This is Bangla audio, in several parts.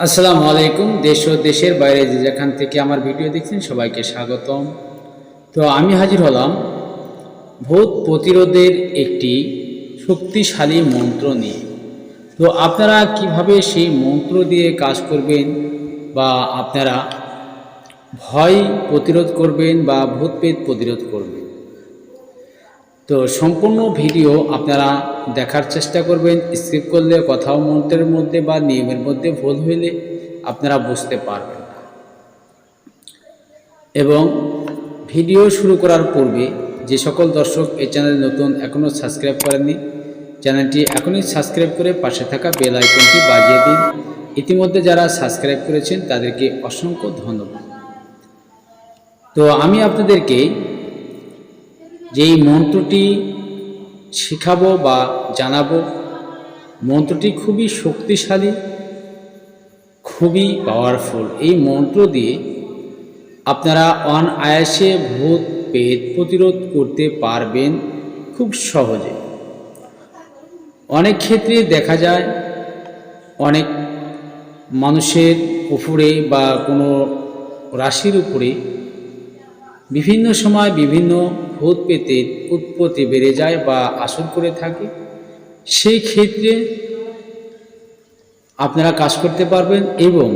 আসসালামু আলাইকুম, দেশ ও দেশের বাইরে যে যেখান থেকে আমার ভিডিও দেখছেন সবাইকে স্বাগতম। তো আমি হাজির হলাম ভূত প্রতিরোধের একটি শক্তিশালী মন্ত্র নিয়ে। তো আপনারা কীভাবে সেই মন্ত্র দিয়ে কাজ করবেন বা আপনারা ভয় প্রতিরোধ করবেন বা ভূত পেট প্রতিরোধ করবেন? তো সম্পূর্ণ ভিডিও আপনারা দেখার চেষ্টা করবেন, স্কিপ করলে কোথাও মন্ত্রের মধ্যে বা নিয়মের মধ্যে ভুল হইলে আপনারা বুঝতে পারবেন না। এবং ভিডিও শুরু করার পূর্বে যে সকল দর্শক এই চ্যানেল নতুন এখনও সাবস্ক্রাইব করেননি, চ্যানেলটি এখনই সাবস্ক্রাইব করে পাশে থাকা বেল আইকনটি বাজিয়ে দিন। ইতিমধ্যে যারা সাবস্ক্রাইব করেছেন তাদেরকে অসংখ্য ধন্যবাদ। তো আমি আপনাদেরকে যেই মন্ত্রটি শেখাবো বা জানাব, মন্ত্রটি খুবই শক্তিশালী, খুবই পাওয়ারফুল এই মন্ত্র দিয়ে আপনারা অন অনায়াসে ভূত পেট প্রতিরোধ করতে পারবেন খুব সহজে। অনেক ক্ষেত্রে দেখা যায়, অনেক মানুষের উপরে বা কোনো রাশির উপরে বিভিন্ন সময় বিভিন্ন ভূত পেতের উৎপত্তি বেড়ে যায় বা আসর করে থাকে। সেই ক্ষেত্রে আপনারা কাজ করতে পারবেন এবং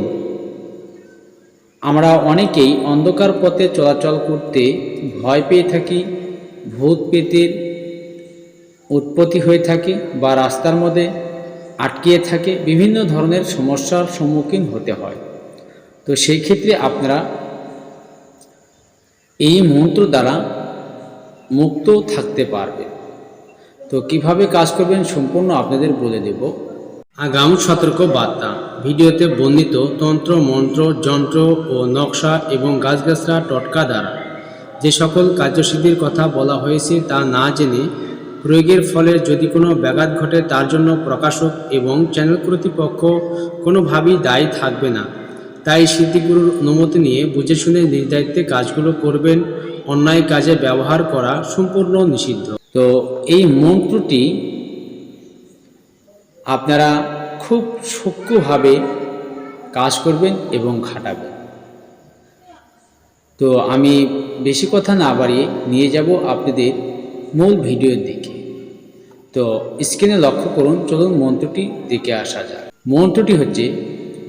আমরা অনেকেই অন্ধকার পথে চলাচল করতে ভয় পেয়ে থাকি, ভূত পেতের উৎপত্তি হয়ে থাকে বা রাস্তার মধ্যে আটকিয়ে থাকে। বিভিন্ন ধরনের সমস্যার সম্মুখীন হতে হয়। তো সেই ক্ষেত্রে আপনারা এই মন্ত্র দ্বারা মুক্ত থাকতে পারবে। তো কীভাবে কাজ করবেন সম্পূর্ণ আপনাদের বলে দেব। আগাম সতর্ক বার্তা। ভিডিওতে বর্ণিত তন্ত্র, মন্ত্র, যন্ত্র ও নকশা এবং গাছগাছরা টটকা দ্বারা যে সকল কার্যসিদ্ধির কথা বলা হয়েছে তা না জেনে প্রয়োগের ফলে যদি কোনো ব্যাঘাত ঘটে তার জন্য প্রকাশক এবং চ্যানেল কর্তৃপক্ষ কোনোভাবেই দায়ী থাকবে না। তাই সিদ্ধিগুরুর অনুমতি নিয়ে বুঝে শুনে নিজ দায়িত্বে কাজগুলো করবেন, অন্যায় কাজে ব্যবহার করা সম্পূর্ণ নিষিদ্ধ। তো এই মন্ত্রটি আপনারা খুব সূক্ষ্মভাবে কাজ করবেন এবং খাটাবেন। তো আমি বেশি কথা না বাড়িয়ে নিয়ে যাব আপনাদের মূল ভিডিওর দিকে তো স্ক্রিনে লক্ষ্য করুন, চলুন মন্ত্রটি দেখে আসা যাক। মন্ত্রটি হচ্ছে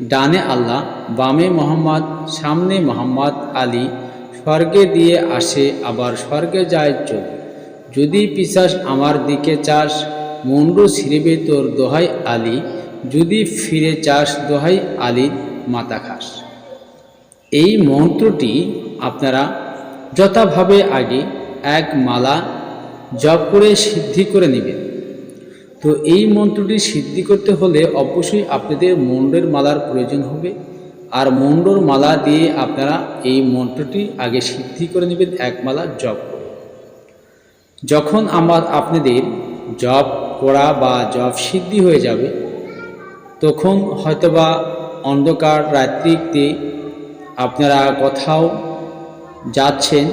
ডানে আল্লাহ, বামে মোহাম্মদ, সামনে মোহাম্মদ আলী, স্বর্গে দিয়ে আসে, আবার স্বর্গে যায় চোখ যদি পিসাস আমার দিকে চাস, মুন্ডু ছিঁড়বে তোর দোহাই আলী, যদি ফিরে চাস দোহাই আলীর মাথা খাস। এই মন্ত্রটি আপনারা যথাভাবে আগে এক মালা জপ করে সিদ্ধি করে নেবেন। তো এই মন্ত্রটি সিদ্ধি করতে হলে অবশ্যই আপনাদের মুন্ডের মালার প্রয়োজন হবে। আর মুন্ডর মালা দিয়ে আপনারা এই মন্ত্রটি আগে সিদ্ধি করে নেবেন, এক মালা জপ করে। যখন আমার আপনাদের জপ করা বা জপ সিদ্ধি হয়ে যাবে, তখন হয়তোবা অন্ধকার রাত্রিতে আপনারা কোথাও যাচ্ছেন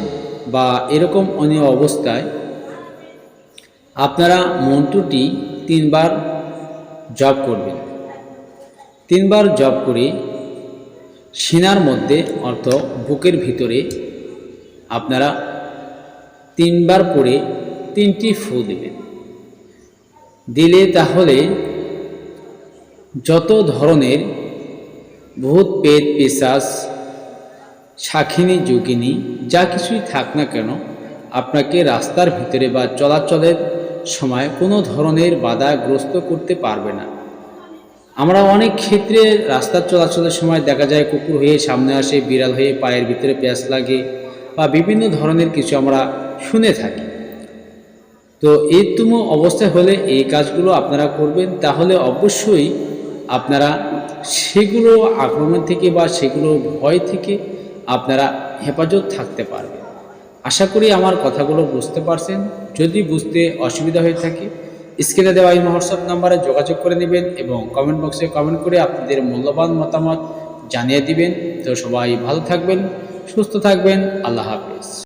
বা এরকম অনেক অবস্থায় আপনারা মন্ত্রটি তিনবার জপ করবেন। তিনবার জপ করে সিনার মধ্যে অর্থ বুকের ভিতরে আপনারা তিনবার পরে তিনটি ফু দেবেন। দিলে তাহলে যত ধরনের ভূত পেট পেশাস শাখিনী, যোগিনী যা কিছুই থাক না কেন, আপনাকে রাস্তার ভিতরে বা চলাচলের সময় কোনো ধরনের বাধাগ্রস্ত করতে পারবে না। আমরা অনেক ক্ষেত্রে রাস্তার চলাচলের সময় দেখা যায় কুকুর হয়ে সামনে আসে, বিড়াল হয়ে পায়ের ভিতরে প্যাঁচ লাগে বা বিভিন্ন ধরনের কিছু আমরা শুনে থাকি। তো এইতম অবস্থা হলে এই কাজগুলো আপনারা করবেন, তাহলে অবশ্যই আপনারা সেগুলো আক্রমণ থেকে বা সেগুলো ভয় থেকে আপনারা হেফাজত থাকতে পারবেন। আশা করি আমার কথাগুলো বুঝতে পারছেন। যদি বুঝতে অসুবিধা হয়ে থাকে, স্ক্রিনে দেওয়া এই হোয়াটসঅ্যাপ নাম্বারে যোগাযোগ করে নেবেন এবং কমেন্ট বক্সে কমেন্ট করে আপনাদের মূল্যবান মতামত জানিয়ে দিবেন। তো সবাই ভালো থাকবেন, সুস্থ থাকবেন। আল্লাহ হাফেজ।